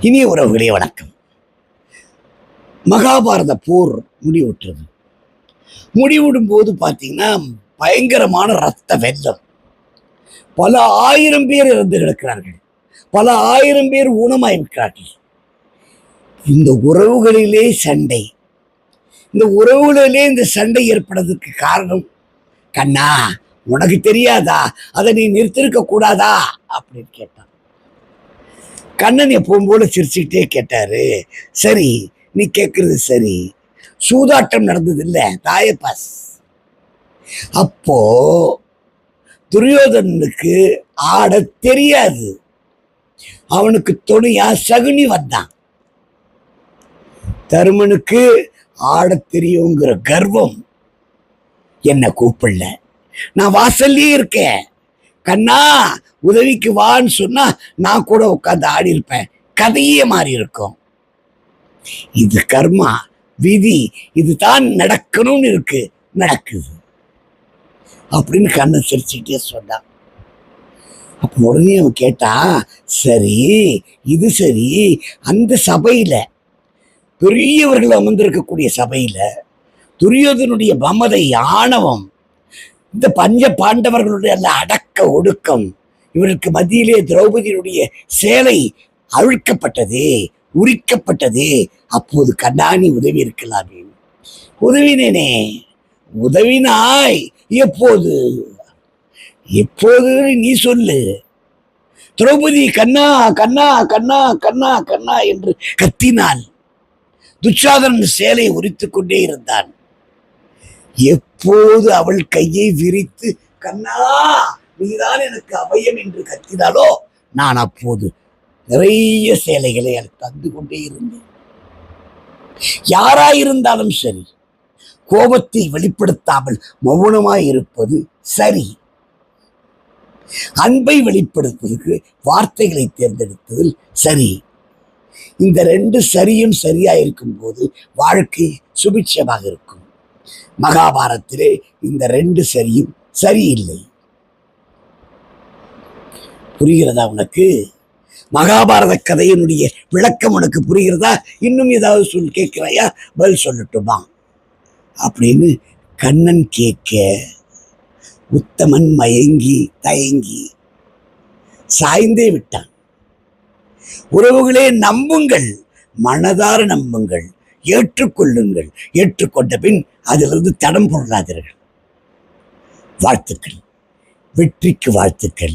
இனிய உறவுகளே வணக்கம். மகாபாரத போர் முடிவுற்றது. முடிவிடும் போது பார்த்தீங்கன்னா பயங்கரமான ரத்த வெள்ளம். பல ஆயிரம் பேர் இறந்து கிடக்கிறார்கள். பல ஆயிரம் பேர் ஊனமாயிருக்கிறார்கள் இந்த உறவுகளிலே சண்டை. இந்த உறவுகளிலே இந்த சண்டை ஏற்படுறதுக்கு காரணம் கண்ணா உனக்கு தெரியாதா? அதை நீ நிறுத்திருக்க கூடாதா? அப்படின்னு கேட்டான். கண்ணன் எப்பவும் போல சிரிச்சுக்கிட்டே கேட்டாரு. சரி நீ கேட்கறது சரி. சூதாட்டம் நடந்தது இல்ல தாயப்பாஸ். அப்போ துரியோதனனுக்கு ஆட தெரியாது. அவனுக்கு துணையா சகுனி வந்தான். தருமனுக்கு ஆட தெரியுங்கிற கர்வம் என்ன கூப்பிடல. நான் வாசல்லே இருக்கேன். கண்ணா உதவிக்கு வான்னு சொன்னா நான் கூட உட்காந்து ஆடி இருப்பேன். கதையே மாறி இருக்கும். இது கர்மா விதி இதுதான் நடக்கணும்னு இருக்கு நடக்குது. அப்படின்னு கண்ணை சிரிச்சுக்கிட்டே சொன்னான் அப்போ உடனே அவன் கேட்டா சரி இது சரி அந்த சபையில பெரியவர்கள் அமர்ந்திருக்கக்கூடிய சபையில துரியோதனுடைய மமதை ஆணவம் இந்த பஞ்ச பாண்டவர்களுடைய அடக்க ஒடுக்கம் இவருக்கு மத்தியிலே திரௌபதியினுடைய சேலை அழுக்கப்பட்டது உரிக்கப்பட்டதே. அப்போது கண்ணாணி உதவி இருக்கலாமே. உதவினேனே உதவினாய். எப்போது? எப்போது நீ சொல்லு. திரௌபதி கண்ணா கண்ணா கண்ணா கண்ணா கண்ணா என்று கத்தினாள் துச்சாதனன் சேலை உரித்துக் கொண்டே இருந்தான். எப்போது அவள் கையை விரித்து கண்ணா நீதான் எனக்கு அபயம் என்று கத்தினாலோ நான் அப்போது நிறைய சேலைகளை எனக்கு தந்து கொண்டே இருந்தேன். யாராயிருந்தாலும் சரி கோபத்தை வெளிப்படுத்தாமல் மௌனமாய் இருப்பது சரி. அன்பை வெளிப்படுத்துவதற்கு வார்த்தைகளை தேர்ந்தெடுத்ததில் சரி. இந்த ரெண்டு சரியும் சரியா இருக்கும்போது வாழ்க்கை சுபிட்சமாக இருக்கும். மகாபாரத்திலே இந்த ரெண்டு சரியும் சரியில்லை. புரிகிறதா உனக்கு? மகாபாரத கதையினுடைய விளக்கம் உனக்கு புரிகிறதா? இன்னும் ஏதாவது சொல் கேட்கிறாயா? பதில் சொல்லட்டுமா? அப்படின்னு கண்ணன் கேட்க உத்தமன் மயங்கி தயங்கி சாய்ந்தே விட்டான். உறவுகளே நம்புங்கள் மனதார நம்புங்கள் ஏற்றுக்கொள்ளுங்கள் ஏற்றுக்கொண்ட பின் அதிலிருந்து தடம் பொருளாதீர்கள். வாழ்த்துக்கள். வெற்றிக்கு வாழ்த்துக்கள்.